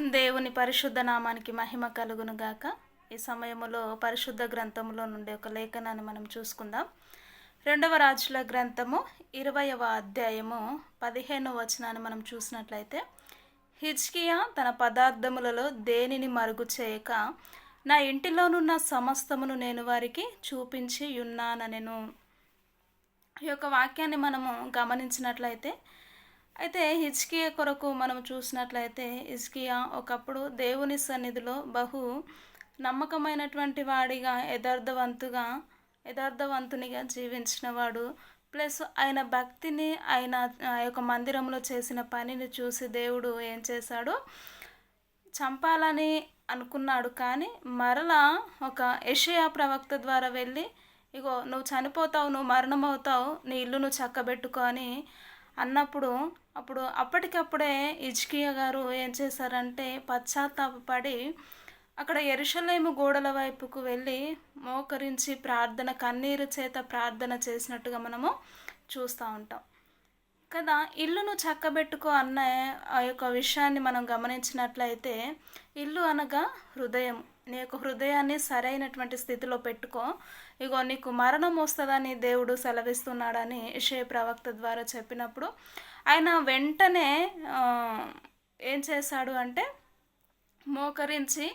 దేవుని పరిశుద్ధ నామానికి మహిమ కలుగును గాక. ఈ సమయంలో పరిశుద్ధ గ్రంథములో నుండి ఒక లేఖనాన్ని మనం చూసుకుందాం. రెండవ రాజుల గ్రంథము ఇరవయవ అధ్యాయము పదిహేనవ వచనాన్ని మనం చూసినట్లయితే హిజ్కియా తన పదార్థములలో దేనిని మరుగు చేయక నా ఇంటిలోనున్న సమస్తమును నేను వారికి చూపించి ఉన్నాననెను. ఈ యొక్క వాక్యాన్ని మనము గమనించినట్లయితే అయితే హిజ్కియా కొరకు మనం చూసినట్లయితే హిజ్కియా ఒకప్పుడు దేవుని సన్నిధిలో బహు నమ్మకమైనటువంటి వాడిగా యథార్థవంతుగా యథార్థవంతునిగా జీవించినవాడు ప్లస్ ఆయన భక్తిని ఆయన ఆ యొక్క మందిరంలో చేసిన పనిని చూసి దేవుడు ఏం చేశాడు? చంపాలని అనుకున్నాడు. కానీ మరలా ఒక యషయా ప్రవక్త ద్వారా వెళ్ళి ఇగో నువ్వు చనిపోతావు నువ్వు మరణం అవుతావు నీ ఇల్లు నువ్వు చక్కబెట్టుకొని అన్నప్పుడు అప్పుడు అప్పటికప్పుడే ఇజ్కియా గారు ఏం చేశారంటే పశ్చాత్తాపడి అక్కడ ఎరుషలేము గోడల వైపుకు వెళ్ళి మోకరించి ప్రార్థన కన్నీరు చేత ప్రార్థన చేసినట్టుగా మనము చూస్తూ ఉంటాం. కదా ఇల్లును చక్కబెట్టుకో అన్న ఆ యొక్క విషయాన్ని మనం గమనించినట్లయితే ఇల్లు అనగా హృదయం నీ యొక్క హృదయాన్ని సరైనటువంటి స్థితిలో పెట్టుకో. ఇగో నీకు మరణం వస్తుందని దేవుడు సెలవిస్తున్నాడని ఇషే ప్రవక్త ద్వారా చెప్పినప్పుడు ఆయన వెంటనే ఏం చేశాడు అంటే మోకరించి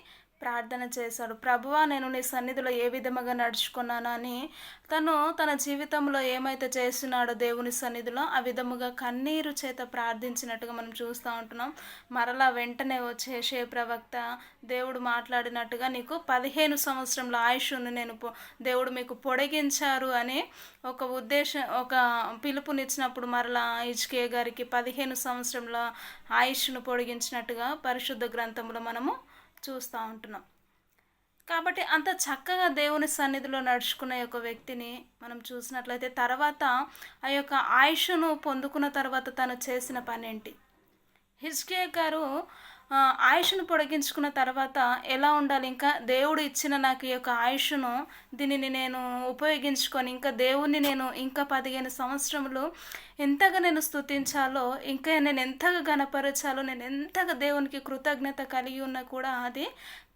ప్రార్థన చేశాడు. ప్రభువా నేను నీ సన్నిధిలో ఏ విధముగా నడుచుకున్నానని తను తన జీవితంలో ఏమైతే చేస్తున్నాడో దేవుని సన్నిధిలో ఆ విధముగా కన్నీరు చేత ప్రార్థించినట్టుగా మనం చూస్తూ ఉంటున్నాం. మరలా వెంటనే వచ్చే షే ప్రవక్త దేవుడు మాట్లాడినట్టుగా నీకు పదిహేను సంవత్సరంలో ఆయుష్ను నేను దేవుడు మీకు పొడిగించారు అని ఒక ఉద్దేశం ఒక పిలుపునిచ్చినప్పుడు మరలా ఇజ్కే గారికి పదిహేను సంవత్సరంలో ఆయుష్ను పొడిగించినట్టుగా పరిశుద్ధ గ్రంథంలో మనము చూస్తూ ఉంటున్నాం. కాబట్టి అంత చక్కగా దేవుని సన్నిధిలో నడుచుకున్న ఒక వ్యక్తిని మనం చూసినట్లయితే తర్వాత ఆ యొక్క ఆయుష్ను పొందుకున్న తర్వాత తను చేసిన పని ఏంటి హిజ్కే గారు ఆయుష్ను పొడిగించుకున్న తర్వాత ఎలా ఉండాలి? ఇంకా దేవుడు ఇచ్చిన నాకు ఈ యొక్క ఆయుష్ను దీనిని నేను ఉపయోగించుకొని ఇంకా దేవుణ్ణి నేను ఇంకా పదిహేను సంవత్సరములు ఎంతగా నేను స్థుతించాలో ఇంకా నేను ఎంతగా గనపరచాలో నేను ఎంతగా దేవునికి కృతజ్ఞత కలిగి ఉన్నా కూడా అది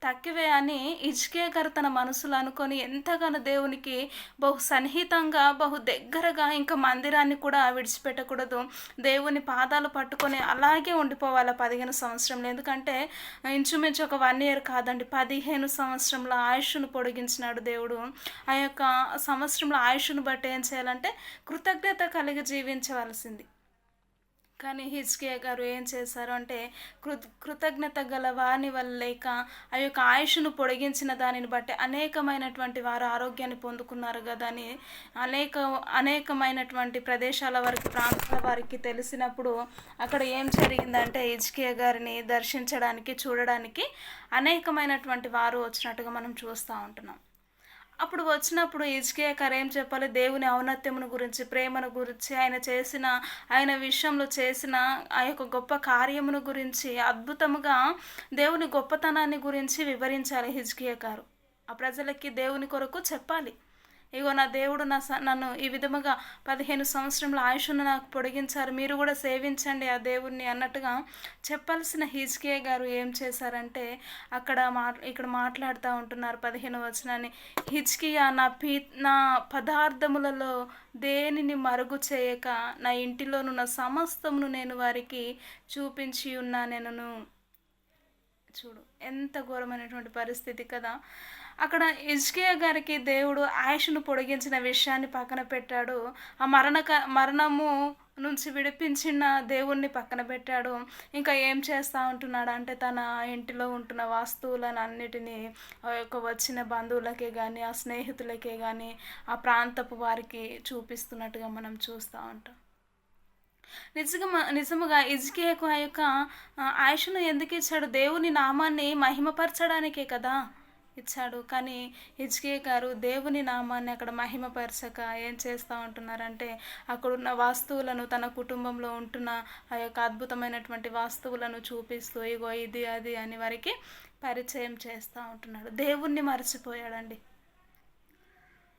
తక్కువే అని ఇజ్కే గారు తన మనసులో అనుకొని ఎంతగానో దేవునికి బహు సన్నిహితంగా బహు దగ్గరగా ఇంకా మందిరాన్ని కూడా విడిచిపెట్టకూడదు. దేవుని పాదాలు పట్టుకొని అలాగే ఉండిపోవాలి పదిహేను సంవత్సరంలో. ఎందుకంటే ఇంచుమించు ఒక వన్ ఇయర్ కాదండి పదిహేను సంవత్సరంలో ఆయుష్ను పొడిగించినాడు దేవుడు. ఆ యొక్క సంవత్సరంలో ఆయుష్ను బట్టి ఏం చేయాలంటే కృతజ్ఞత కలిగి తీర్చవలసింది కానీ హిజ్కియా గారు ఏం చేశారు అంటే కృ కృతజ్ఞత గల వాని వల్ల లేక ఆ యొక్క ఆయుష్ను పొడిగించిన దానిని బట్టి అనేకమైనటువంటి వారు ఆరోగ్యాన్ని పొందుకున్నారు కదా అని అనేక అనేకమైనటువంటి ప్రదేశాల వారికి ప్రాంతాల వారికి తెలిసినప్పుడు అక్కడ ఏం జరిగిందంటే హిజ్కియా గారిని దర్శించడానికి చూడడానికి అనేకమైనటువంటి వారు వచ్చినట్టుగా మనం చూస్తూ ఉంటున్నాం. అప్పుడు వచ్చినప్పుడు ఇజ్కే గారు ఏం చెప్పాలి? దేవుని ఔన్నత్యమును గురించి ప్రేమను గురించి ఆయన చేసిన ఆయన విషయంలో చేసిన ఆ యొక్క గొప్ప కార్యమును గురించి అద్భుతముగా దేవుని గొప్పతనాన్ని గురించి వివరించాలి హిజ్కియా గారు. ఆ ప్రజలకి దేవుని కొరకు చెప్పాలి. ఇగో నా దేవుడు నా నన్ను ఈ విధముగా పదిహేను సంవత్సరంలో ఆయుష్ను నాకు పొడిగించారు. మీరు కూడా సేవించండి ఆ దేవుణ్ణి అన్నట్టుగా చెప్పాల్సిన హిజ్కే గారు ఏం చేశారంటే అక్కడ మా ఇక్కడ మాట్లాడుతూ ఉంటున్నారు పదిహేను వచనాన్ని. హిజ్కియా నా పీ నా పదార్థములలో దేనిని మరుగు చేయక నా ఇంటిలోనున్న సమస్తమును నేను వారికి చూపించి ఉన్నా. నేను చూడు ఎంత ఘోరమైనటువంటి పరిస్థితి కదా. అక్కడ ఇజ్కియా గారికి దేవుడు ఆయుష్ను పొడిగించిన విషయాన్ని పక్కన పెట్టాడు. ఆ మరణక మరణము నుంచి విడిపించిన దేవుణ్ణి పక్కన పెట్టాడు. ఇంకా ఏం చేస్తూ ఉంటున్నాడు అంటే తన ఇంటిలో ఉంటున్న వస్తువులను అన్నిటినీ ఆ యొక్క వచ్చిన బంధువులకే కానీ ఆ స్నేహితులకే కానీ ఆ ప్రాంతపు వారికి చూపిస్తున్నట్టుగా మనం చూస్తూ ఉంటాం. నిజంగా నిజముగా ఇజ్కేకు ఆ యొక్క ఆయుషను ఎందుకు ఇచ్చాడు? దేవుని నామాన్ని మహిమపరచడానికే కదా. ఇచ్చాడు. కానీ హిజ్కే గారు దేవుని నామాన్ని అక్కడ మహిమపరచక ఏం చేస్తూ ఉంటున్నారంటే అక్కడున్న వస్తువులను తన కుటుంబంలో ఉంటున్న ఆ యొక్క అద్భుతమైనటువంటి వస్తువులను చూపిస్తూ ఇగో ఇది అది అని వారికి పరిచయం చేస్తూ ఉంటున్నాడు. దేవుణ్ణి మర్చిపోయాడండి.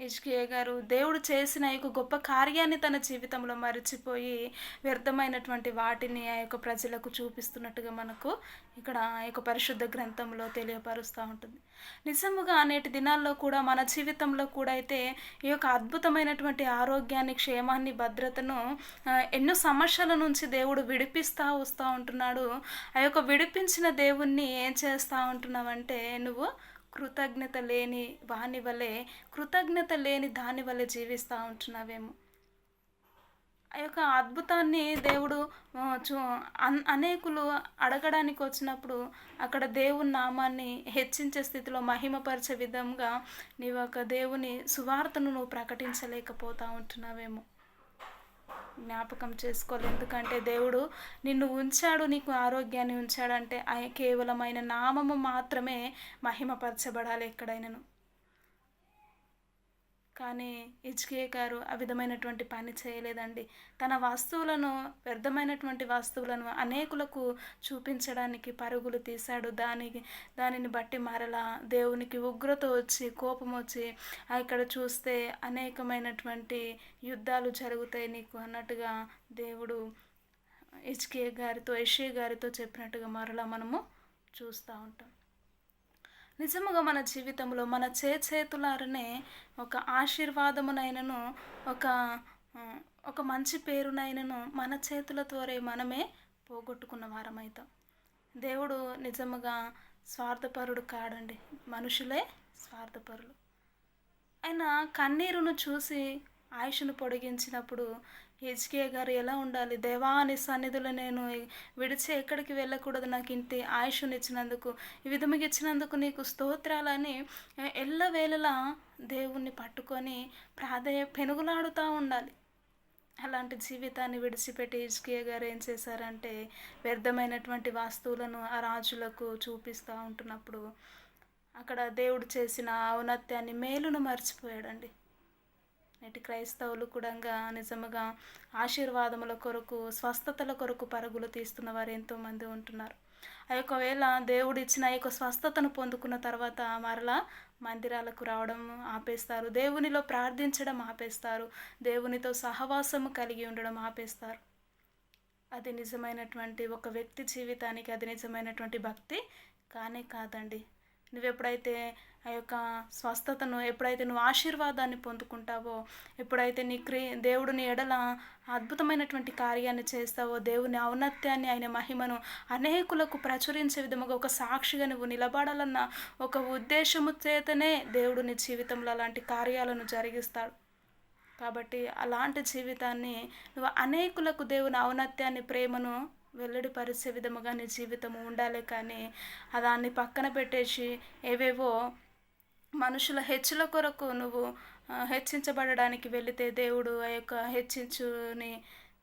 ఇష్కియా గారు దేవుడు చేసిన ఈ యొక్క గొప్ప కార్యాన్ని తన జీవితంలో మరిచిపోయి వ్యర్థమైనటువంటి వాటిని ఆ యొక్క ప్రజలకు చూపిస్తున్నట్టుగా మనకు ఇక్కడ ఆ యొక్క పరిశుద్ధ గ్రంథంలో తెలియపరుస్తూ ఉంటుంది. నిజముగా నేటి దినాల్లో కూడా మన జీవితంలో కూడా అయితే ఈ యొక్క అద్భుతమైనటువంటి ఆరోగ్యాన్ని క్షేమాన్ని భద్రతను ఎన్నో సమస్యల నుంచి దేవుడు విడిపిస్తూ వస్తూ ఉంటున్నాడు. ఆ యొక్క విడిపించిన దేవుణ్ణి ఏం చేస్తూ ఉంటున్నావంటే నువ్వు కృతజ్ఞత లేని వాని వలె కృతజ్ఞత లేని దాని వలె జీవిస్తూ ఉంటున్నావేమో. ఆ యొక్క అద్భుతాన్ని దేవుడు చూ అనేకులు అడగడానికి వచ్చినప్పుడు అక్కడ దేవుని నామాన్ని హెచ్చించే స్థితిలో మహిమపరిచే విధంగా నీవు ఒక దేవుని సువార్తను నువ్వు ప్రకటించలేకపోతూ ఉంటున్నావేమో. జ్ఞాపకం చేసుకోవాలి. ఎందుకంటే దేవుడు నిన్ను ఉంచాడు నీకు ఆరోగ్యాన్ని ఉంచాడంటే ఆ కేవలమైన నామము మాత్రమే మహిమపరచబడాలి ఎక్కడైనాను. కానీ హెచ్కే గారు ఆ విధమైనటువంటి పని చేయలేదండి. తన వస్తువులను వ్యర్థమైనటువంటి వస్తువులను అనేకులకు చూపించడానికి పరుగులు తీశాడు. దానికి దానిని బట్టి మరలా దేవునికి ఉగ్రత వచ్చి కోపం వచ్చి ఇక్కడ చూస్తే అనేకమైనటువంటి యుద్ధాలు జరుగుతాయి నీకు అన్నట్టుగా దేవుడు హెచ్కే గారితో యషే గారితో చెప్పినట్టుగా మరలా మనము చూస్తూ ఉంటాం. నిజముగా మన జీవితంలో మన చే చేతులారనే ఒక ఆశీర్వాదమునైనను ఒక ఒక మంచి పేరునైనను మన చేతుల మనమే పోగొట్టుకున్న వారమవుతాం దేవుడు నిజముగా స్వార్థపరుడు కాడండి. మనుషులే స్వార్థపరులు. ఆయన కన్నీరును చూసి ఆయుష్ను పొడిగించినప్పుడు హెచ్కే గారు ఎలా ఉండాలి? దేవాని సన్నిధిలో నేను విడిచి ఎక్కడికి వెళ్ళకూడదు నాకు ఇంటి ఆయుష్ను ఇచ్చినందుకు. ఈ విధముగా ఇచ్చినందుకు నీకు స్తోత్రాలని ఎల్లవేళలా దేవుణ్ణి పట్టుకొని ప్రాధేయ పెనుగులాడుతూ ఉండాలి. అలాంటి జీవితాన్ని విడిచిపెట్టి హెచ్కే గారు ఏం చేశారంటే వ్యర్థమైనటువంటి వస్తువులను ఆ రాజులకు చూపిస్తూ ఉంటున్నప్పుడు అక్కడ దేవుడు చేసిన ఔన్నత్యాన్ని మేలును మర్చిపోయాడండి. నేటి క్రైస్తవులు కూడా నిజముగా ఆశీర్వాదముల కొరకు స్వస్థతల కొరకు పరుగులు తీస్తున్న వారు ఎంతోమంది ఉంటున్నారు. ఆ యొక్క వేళ దేవుడు ఇచ్చిన యొక్క స్వస్థతను పొందుకున్న తర్వాత మరలా మందిరాలకు రావడం ఆపేస్తారు. దేవునిలో ప్రార్థించడం ఆపేస్తారు. దేవునితో సహవాసము కలిగి ఉండడం ఆపేస్తారు. అది నిజమైనటువంటి ఒక వ్యక్తి జీవితానికి అది నిజమైనటువంటి భక్తి కానే కాదండి. నువ్వు ఎప్పుడైతే ఆ యొక్క స్వస్థతను ఎప్పుడైతే నువ్వు ఆశీర్వాదాన్ని పొందుకుంటావో ఎప్పుడైతే నీ క్రీ దేవుడు నీ ఎడల అద్భుతమైనటువంటి కార్యాన్ని చేస్తావో దేవుని ఔన్నత్యాన్ని ఆయన మహిమను అనేకులకు ప్రచురించే విధముగా ఒక సాక్షిగా నువ్వు నిలబడాలన్న ఒక ఉద్దేశము చేతనే దేవుడు నీ జీవితంలో అలాంటి కార్యాలను జరిగిస్తాడు. కాబట్టి అలాంటి జీవితాన్ని నువ్వు అనేకులకు దేవుని ఔన్నత్యాన్ని ప్రేమను వెల్లడిపరిచే విధముగా నీ జీవితం ఉండాలి కానీ దాన్ని పక్కన పెట్టేసి ఏవేవో మనుషుల హెచ్చుల కొరకు నువ్వు హెచ్చించబడడానికి వెళితే దేవుడు ఆ యొక్క హెచ్చించుని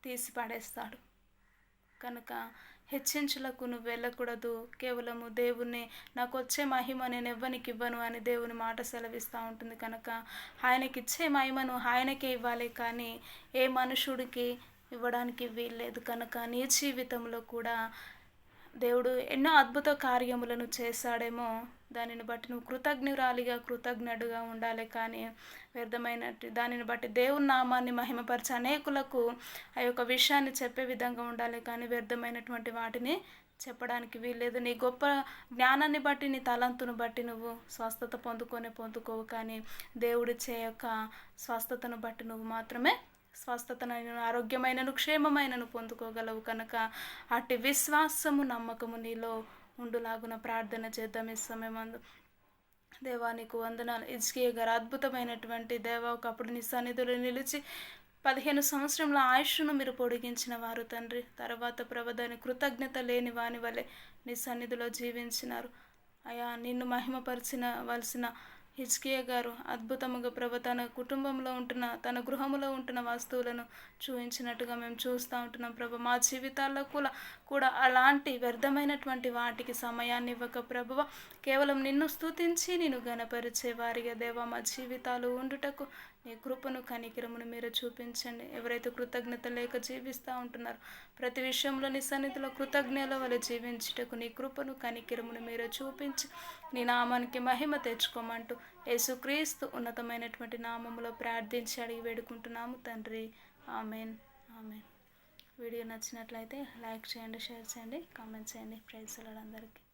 తీసి పడేస్తాడు. కనుక హెచ్చించులకు నువ్వు వెళ్ళకూడదు. కేవలము దేవుణ్ణి నాకు వచ్చే మహిమ నేను ఎవ్వనికి ఇవ్వను అని దేవుని మాట సెలవిస్తూ ఉంటుంది. కనుక ఆయనకి ఇచ్చే మహిమను ఆయనకే ఇవ్వాలి కానీ ఏ మనుషుడికి ఇవ్వడానికి వీల్లేదు కనుక నీ జీవితంలో కూడా దేవుడు ఎన్నో అద్భుత కార్యములను చేశాడేమో. దానిని బట్టి నువ్వు కృతజ్ఞురాలిగా కృతజ్ఞుడుగా ఉండాలి కానీ వ్యర్థమైనట్టు దానిని బట్టి దేవుని నామాన్ని మహిమపరిచే అనేకులకు ఆ యొక్క విషయాన్ని చెప్పే విధంగా ఉండాలి కానీ వ్యర్థమైనటువంటి వాటిని చెప్పడానికి వీల్లేదు. నీ గొప్ప జ్ఞానాన్ని బట్టి నీ తలంతును బట్టి నువ్వు స్వస్థత పొందుకొని పొందుకోవు కానీ దేవుడిచ్చే యొక్క స్వస్థతను బట్టి నువ్వు మాత్రమే స్వస్థతనైన ఆరోగ్యమైనను క్షేమమైనను పొందుకోగలవు కనుక అట్టి విశ్వాసము నమ్మకము నీలో ఉండులాగున ప్రార్థన చేద్దాం ఈ సమయమందు. దేవా నీకు వందనాలు. ఇజ్కియ గారు అద్భుతమైనటువంటి దేవ ఒకప్పుడు నీ సన్నిధిలో నిలిచి పదిహేను సంవత్సరంలో ఆయుష్ను మీరు పొడిగించిన వారు తండ్రి. తర్వాత ప్రభదాని కృతజ్ఞత లేని వాని వలె నీ సన్నిధిలో జీవించినారు. అయా నిన్ను మహిమపరిచిన వలసిన హిజ్కియా గారు అద్భుతముగా ప్రభ తన కుటుంబంలో ఉంటున్న తన గృహములో ఉంటున్న వస్తువులను చూపించినట్టుగా మేము చూస్తూ ఉంటున్నాం ప్రభ. మా జీవితాల్లో కూడా కూడా అలాంటి వ్యర్థమైనటువంటి వాటికి సమయాన్ని ఇవ్వక ప్రభువ కేవలం నిన్ను స్తుతించి నేను గణపరిచే వారిగా దేవా మా జీవితాలు ఉండుటకు నీ కృపను కనికిరమును మీరు చూపించండి. ఎవరైతే కృతజ్ఞత లేక జీవిస్తూ ఉంటున్నారో ప్రతి విషయంలో నీ సన్నిధిలో కృతజ్ఞల వల్ల జీవించుటకు నీ కృపను కనికిరమును మీరు చూపించి నీ నామానికి మహిమ తెచ్చుకోమంటూ యేసుక్రీస్తు ఉన్నతమైనటువంటి నామములో ప్రార్థించి అడిగి వేడుకుంటున్నాము తండ్రి. ఆమెన్. ఆమెన్. వీడియో నచ్చినట్లయితే లైక్ చేయండి షేర్ చేయండి కామెంట్ చేయండి. ప్రైజ్ అందరికీ.